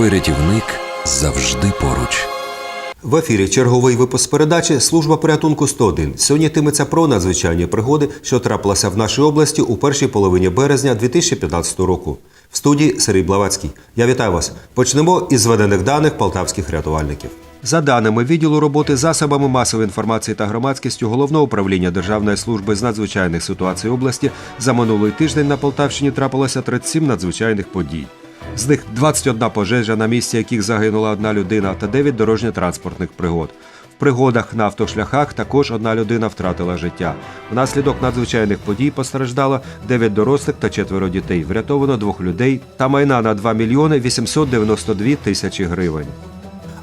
Герой-рятівник завжди поруч. В ефірі черговий випуск передачі Служба порятунку 101. Сьогодні йтиметься про надзвичайні пригоди, що трапилися в нашій області у першій половині березня 2015 року. В студії Сергій Блавацький. Я вітаю вас. Почнемо із зведених даних полтавських рятувальників. За даними відділу роботи засобами масової інформації та громадськістю головного управління Державної служби з надзвичайних ситуацій області за минулий тиждень на Полтавщині трапилося 37 надзвичайних подій. З них 21 пожежа, на місці яких загинула одна людина, та 9 дорожньо-транспортних пригод. В пригодах на автошляхах також одна людина втратила життя. Внаслідок надзвичайних подій постраждало 9 дорослих та четверо дітей. Врятовано двох людей та майна на 2 мільйони 892 тисячі гривень.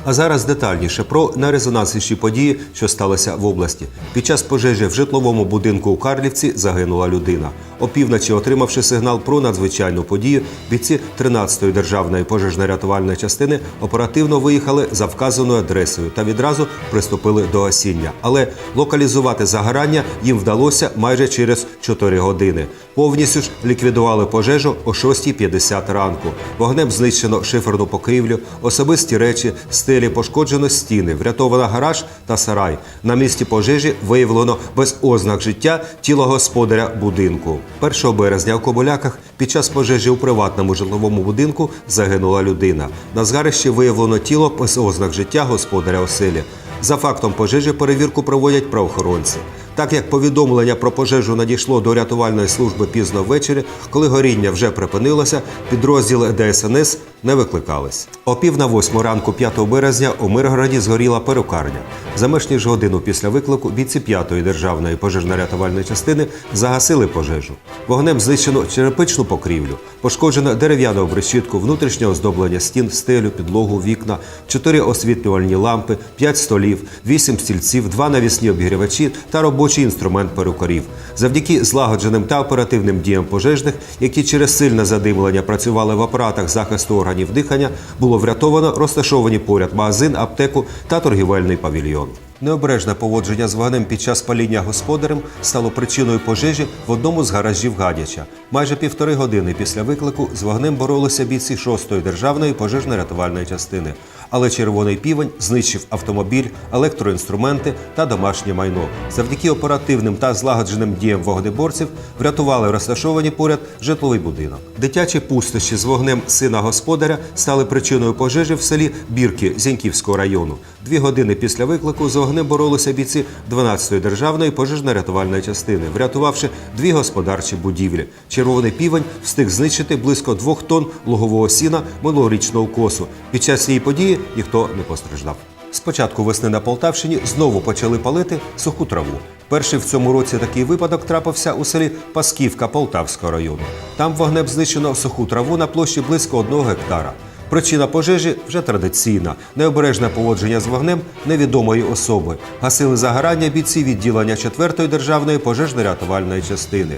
А зараз детальніше про найрезонансніші події, що сталися в області. Під час пожежі в житловому будинку у Карлівці загинула людина. Опівночі, отримавши сигнал про надзвичайну подію, бійці 13-ї державної пожежно-рятувальної частини оперативно виїхали за вказаною адресою та відразу приступили до гасіння. Але локалізувати загорання їм вдалося майже через 4 години. Повністю ж ліквідували пожежу о 6.50 ранку. Вогнем знищено шиферну покрівлю, особисті речі, стелі пошкоджено стіни, врятовано гараж та сарай. На місці пожежі виявлено без ознак життя тіло господаря будинку. 1 березня у Коболяках під час пожежі у приватному житловому будинку загинула людина. На згарищі виявлено тіло без ознак життя господаря оселі. За фактом пожежі перевірку проводять правоохоронці. Так як повідомлення про пожежу надійшло до рятувальної служби пізно ввечері, коли горіння вже припинилося, підрозділи ДСНС не викликались. О пів на восьму ранку 5 березня у Миргороді згоріла перукарня. За менш ніж годину після виклику бійці 5-ї державної пожежно-рятувальної частини загасили пожежу. Вогнем знищено черепичну покрівлю, пошкоджено дерев'яну обрешітку, внутрішнє оздоблення стін, стелю, підлогу, вікна, чотири освітлювальні лампи, п'ять столів, вісім стільців, два навісні обігрівачі та робочий інструмент перукарів. Завдяки злагодженим та оперативним діям пожежних, які через сильне задимлення працювали в апаратах захисту органів дихання, було врятовано розташовані поряд магазин, аптеку та торгівельний павільйон. Необережне поводження з вогнем під час паління господарем стало причиною пожежі в одному з гаражів Гадяча. Майже півтори години після виклику з вогнем боролися бійці 6-ї державної пожежно-рятувальної частини. Але червоний півень знищив автомобіль, електроінструменти та домашнє майно. Завдяки оперативним та злагодженим діям вогнеборців врятували розташовані поряд житловий будинок. Дитячі пустощі з вогнем сина господаря стали причиною пожежі в селі Бірки Зіньківського району. Дві години після виклику з вогнем боролися бійці 12-ї державної пожежно-рятувальної частини, врятувавши дві господарчі будівлі. Червоний півень встиг знищити близько двох тонн лугового сіна минулорічного косу. Під час цієї події ніхто не постраждав. З початку весни на Полтавщині знову почали палити суху траву. Перший в цьому році такий випадок трапився у селі Пасківка Полтавського району. Там вогнем знищено суху траву на площі близько одного гектара. Причина пожежі вже традиційна: необережне поводження з вогнем невідомої особи. Гасили загорання бійці відділення 4-ї державної пожежно-рятувальної частини.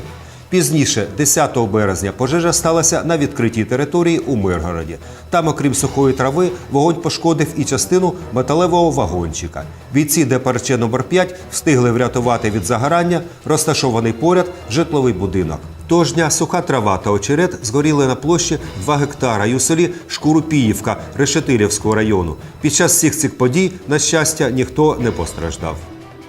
Пізніше, 10 березня, пожежа сталася на відкритій території у Миргороді. Там, окрім сухої трави, вогонь пошкодив і частину металевого вагончика. Бійці ДПРЧ номер 5 встигли врятувати від загорання розташований поряд житловий будинок. Того ж дня суха трава та очерет згоріли на площі 2 гектара і у селі Шкурупіївка Решетилівського району. Під час всіх цих подій, на щастя, ніхто не постраждав.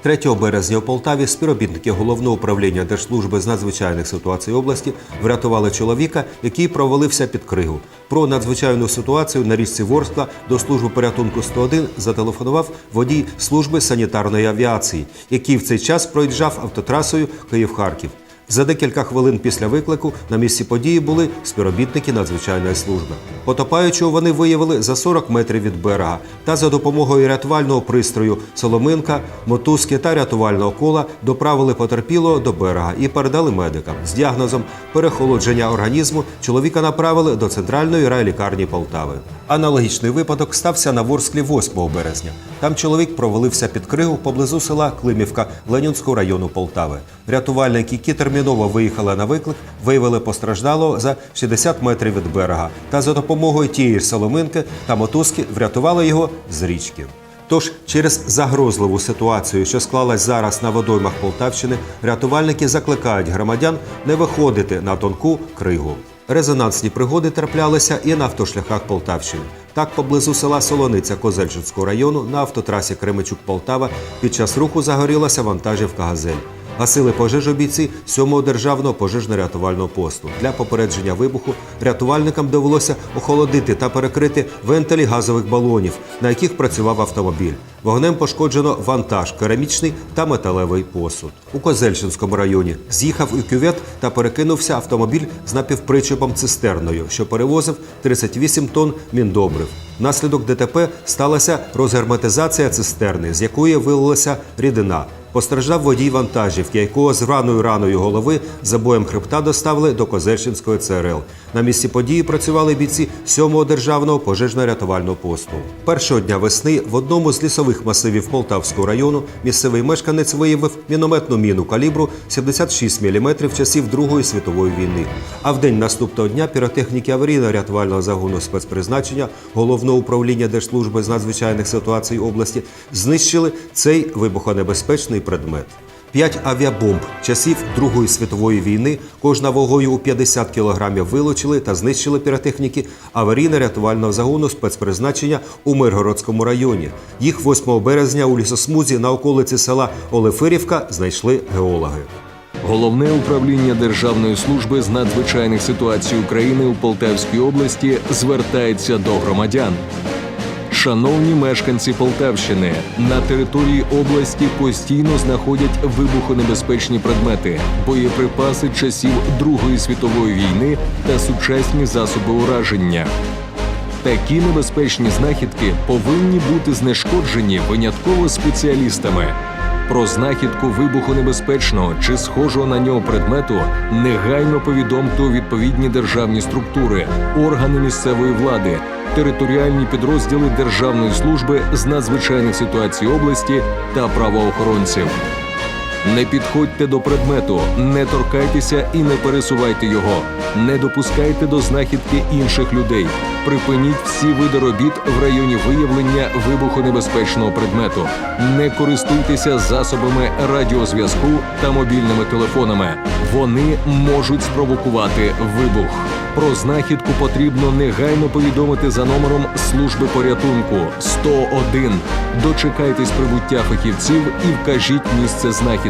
3 березня у Полтаві співробітники головного управління Держслужби з надзвичайних ситуацій області врятували чоловіка, який провалився під кригу. Про надзвичайну ситуацію на річці Ворскла до служби порятунку 101 зателефонував водій служби санітарної авіації, який в цей час проїжджав автотрасою Київ-Харків. За декілька хвилин після виклику на місці події були співробітники надзвичайної служби. Потопаючого вони виявили за 40 метрів від берега та за допомогою рятувального пристрою соломинка, мотузки та рятувального кола доправили потерпілого до берега і передали медикам. З діагнозом перехолодження організму чоловіка направили до центральної райлікарні Полтави. Аналогічний випадок стався на Ворсклі 8 березня. Там чоловік провалився під кригу поблизу села Климівка Ленінського району Полтави. Рятувальники, які терміново виїхали на виклик, виявили постраждалого за 60 метрів від берега та за допомогою тієї соломинки та мотузки врятували його з річки. Тож через загрозливу ситуацію, що склалась зараз на водоймах Полтавщини, рятувальники закликають громадян не виходити на тонку кригу. Резонансні пригоди траплялися і на автошляхах Полтавщини. Так, поблизу села Солониця Козельчуцького району на автотрасі Кременчук-Полтава під час руху загорілася вантажівка «Газель». Гасили пожежу бійці 7-го державного пожежно-рятувального посту. Для попередження вибуху рятувальникам довелося охолодити та перекрити вентилі газових балонів, на яких працював автомобіль. Вогнем пошкоджено вантаж, керамічний та металевий посуд. У Козельщинському районі з'їхав у кювет та перекинувся автомобіль з напівпричепом цистерною, що перевозив 38 тонн міндобрив. Внаслідок ДТП сталася розгерметизація цистерни, з якої вилилася рідина. Постраждав водій вантажівки, якого з раною раною голови забоєм хребта доставили до Козельщинської ЦРЛ. На місці події працювали бійці 7-го державного пожежно-рятувального посту. Першого дня весни в одному з лісових масивів Полтавського району місцевий мешканець виявив мінометну міну калібру 76 мм часів Другої світової війни. А в день наступного дня піротехніки аварійно-рятувального загону спецпризначення головного управління Держслужби з надзвичайних ситуацій області знищили цей вибухонебезпечний предмет. П'ять авіабомб часів Другої світової війни, кожна вагою у 50 кілограмів вилучили та знищили піротехніки аварійно-рятувального загону спецпризначення у Миргородському районі. Їх 8 березня у лісосмузі на околиці села Олефирівка знайшли геологи. Головне управління Державної служби з надзвичайних ситуацій України у Полтавській області звертається до громадян. Шановні мешканці Полтавщини, на території області постійно знаходять вибухонебезпечні предмети, боєприпаси часів Другої світової війни та сучасні засоби ураження. Такі небезпечні знахідки повинні бути знешкоджені винятково спеціалістами. Про знахідку вибухонебезпечного чи схожого на нього предмету негайно повідомте у відповідні державні структури, органи місцевої влади, територіальні підрозділи Державної служби з надзвичайних ситуацій області та правоохоронців. Не підходьте до предмету, не торкайтеся і не пересувайте його. Не допускайте до знахідки інших людей. Припиніть всі види робіт в районі виявлення вибухонебезпечного предмету. Не користуйтеся засобами радіозв'язку та мобільними телефонами. Вони можуть спровокувати вибух. Про знахідку потрібно негайно повідомити за номером служби порятунку 101. Дочекайтесь прибуття фахівців і вкажіть місце знахідки.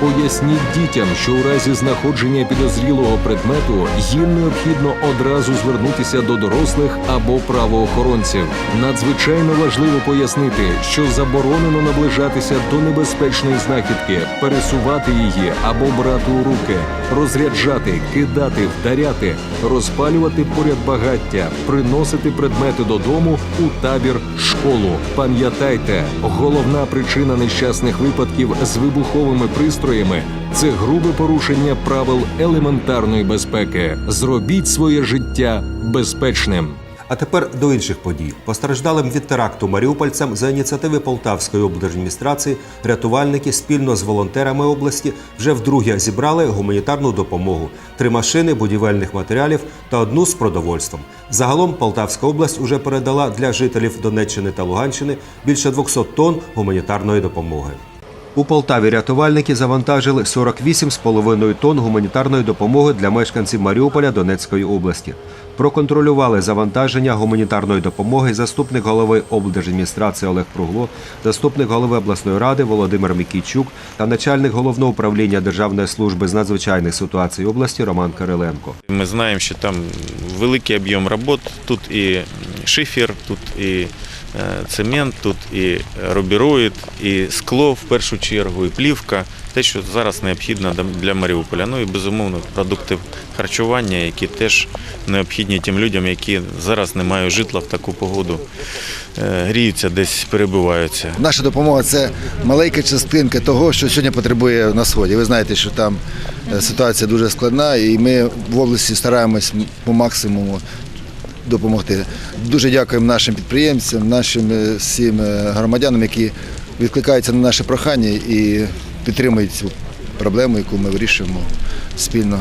Поясніть дітям, що у разі знаходження підозрілого предмету їм необхідно одразу звернутися до дорослих або правоохоронців. Надзвичайно важливо пояснити, що заборонено наближатися до небезпечної знахідки, пересувати її або брати у руки, розряджати, кидати, вдаряти, розпалювати поряд багаття, приносити предмети додому у табір, школу. Пам'ятайте, головна причина нещасних випадків з вибуховими пристроями це грубе порушення правил елементарної безпеки. Зробіть своє життя безпечним. А тепер до інших подій. Постраждалим від теракту маріупольцям за ініціативи Полтавської облдержадміністрації рятувальники спільно з волонтерами області вже вдруге зібрали гуманітарну допомогу: три машини будівельних матеріалів та одну з продовольством. Загалом Полтавська область уже передала для жителів Донеччини та Луганщини більше 200 тонн гуманітарної допомоги. У Полтаві рятувальники завантажили 48,5 тонн гуманітарної допомоги для мешканців Маріуполя Донецької області. Проконтролювали завантаження гуманітарної допомоги заступник голови облдержадміністрації Олег Пругло, заступник голови обласної ради Володимир Мікійчук та начальник головного управління Державної служби з надзвичайних ситуацій області Роман Кириленко. Ми знаємо, що там великий об'єм робот. Тут і шифер, тут і цемент, тут і рубіроїд, і скло в першу чергу, і плівка. Те, що зараз необхідно для Маріуполя. Ну і безумовно продукти харчування, які теж необхідні тим людям, які зараз не мають житла в таку погоду, е, гріються, десь перебуваються. Наша допомога це маленька частинка того, що сьогодні потребує на сході. Ви знаєте, що там е, ситуація дуже складна, і ми в області стараємось по максимуму допомогти. Дуже дякуємо нашим підприємцям, нашим е, всім е, громадянам, які відкликаються на наше прохання і підтримують цю проблему, яку ми вирішуємо спільно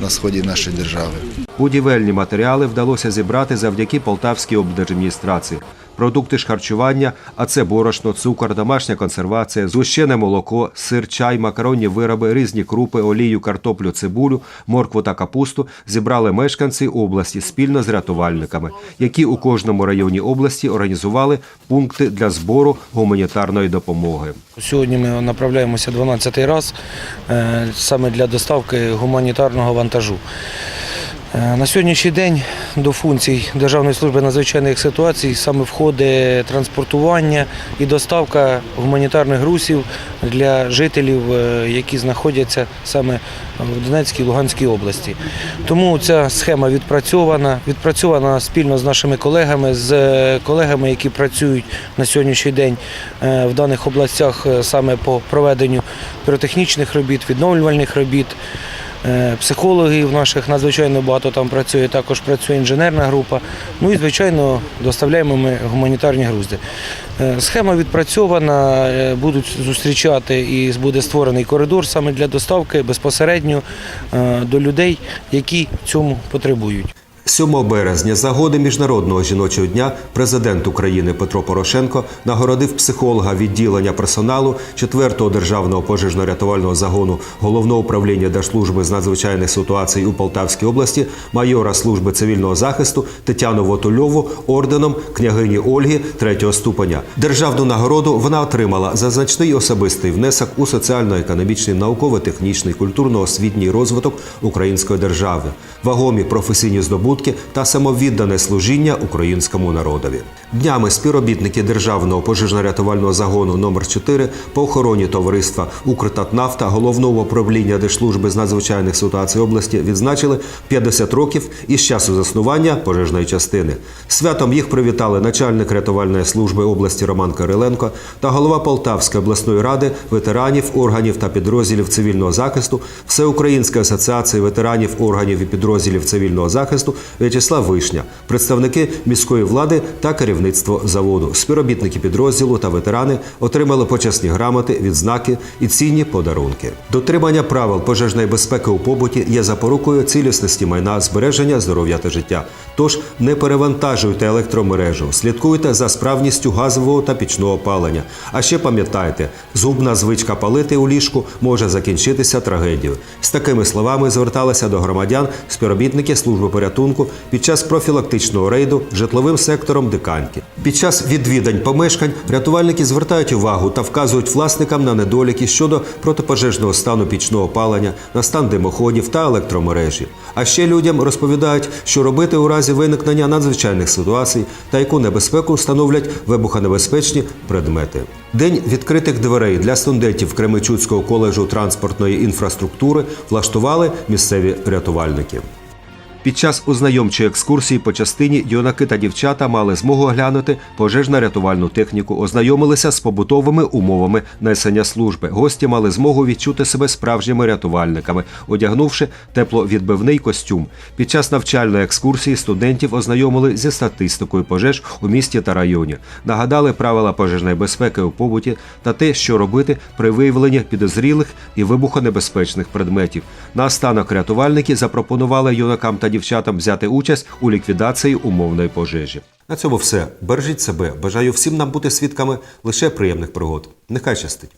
на сході нашої держави. Будівельні матеріали вдалося зібрати завдяки Полтавській облдержадміністрації. Продукти ж харчування, а це борошно, цукор, домашня консервація, згущене молоко, сир, чай, макаронні вироби, різні крупи, олію, картоплю, цибулю, моркву та капусту зібрали мешканці області спільно з рятувальниками, які у кожному районі області організували пункти для збору гуманітарної допомоги. Сьогодні ми направляємося 12-й раз е, саме для доставки гуманітарного вантажу. Е, На сьогоднішній день до функцій Державної служби надзвичайних ситуацій саме входить транспортування і доставка гуманітарних грузів для жителів, е, які знаходяться саме в Донецькій Луганській області. Тому ця схема відпрацьована, відпрацьована спільно з нашими колегами, з е, колегами, які працюють на сьогоднішній день в даних областях саме по проведенню піротехнічних робіт, відновлювальних робіт. Е, Психологів наших надзвичайно багато там працює, також працює інженерна група. Ну і, звичайно, доставляємо ми гуманітарні грузди. Е, Схема відпрацьована, е, будуть зустрічати і буде створений коридор саме для доставки безпосередньо до людей, які цьому потребують. 7 березня за годи Міжнародного жіночого дня президент України Петро Порошенко нагородив психолога відділення персоналу 4-го державного пожежно-рятувального загону головного управління Держслужби з надзвичайних ситуацій у Полтавській області майора служби цивільного захисту Тетяну Вотульову орденом княгині Ольги 3-го ступеня. Державну нагороду вона отримала за значний особистий внесок у соціально-економічний, науково-технічний, культурно-освітній розвиток української держави, вагомі професійні здобутки та самовіддане служіння українському народові. Днями співробітники державного пожежно-рятувального загону номер 4 по охороні товариства Укртатнафта головного управління Держслужби з надзвичайних ситуацій області відзначили 50 років із часу заснування пожежної частини. Святом їх привітали начальник рятувальної служби області Роман Кириленко та голова Полтавської обласної ради ветеранів органів та підрозділів цивільного захисту Всеукраїнської асоціації ветеранів органів і підрозділів цивільного захисту В'ячеслав Вишня, представники міської влади та керівництво заводу. Співробітники підрозділу та ветерани отримали почесні грамоти, відзнаки і цінні подарунки. Дотримання правил пожежної безпеки у побуті є запорукою цілісності майна, збереження здоров'я та життя. Тож не перевантажуйте електромережу, слідкуйте за справністю газового та пічного опалення. А ще пам'ятайте, зубна звичка палити у ліжку може закінчитися трагедією. З такими словами зверталися до громадян співробітники служби порятунку під час профілактичного рейду житловим сектором Диканьки. Під час відвідань помешкань рятувальники звертають увагу та вказують власникам на недоліки щодо протипожежного стану пічного опалення, на стан димоходів та електромережі. А ще людям розповідають, що робити у разі виникнення надзвичайних ситуацій та яку небезпеку становлять вибухонебезпечні предмети. День відкритих дверей для студентів Кременчуцького коледжу транспортної інфраструктури влаштували місцеві рятувальники. Під час ознайомчої екскурсії по частині юнаки та дівчата мали змогу оглянути пожежно-рятувальну техніку, ознайомилися з побутовими умовами несення служби. Гості мали змогу відчути себе справжніми рятувальниками, одягнувши тепловідбивний костюм. Під час навчальної екскурсії студентів ознайомили зі статистикою пожеж у місті та районі, нагадали правила пожежної безпеки у побуті та те, що робити при виявленні підозрілих і вибухонебезпечних предметів. Наостанок рятувальники запропонували юнакам та дівчатам взяти участь у ліквідації умовної пожежі. На цьому все. Бережіть себе. Бажаю всім нам бути свідками лише приємних пригод. Нехай щастить.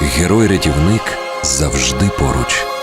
Герой-рятівник завжди поруч.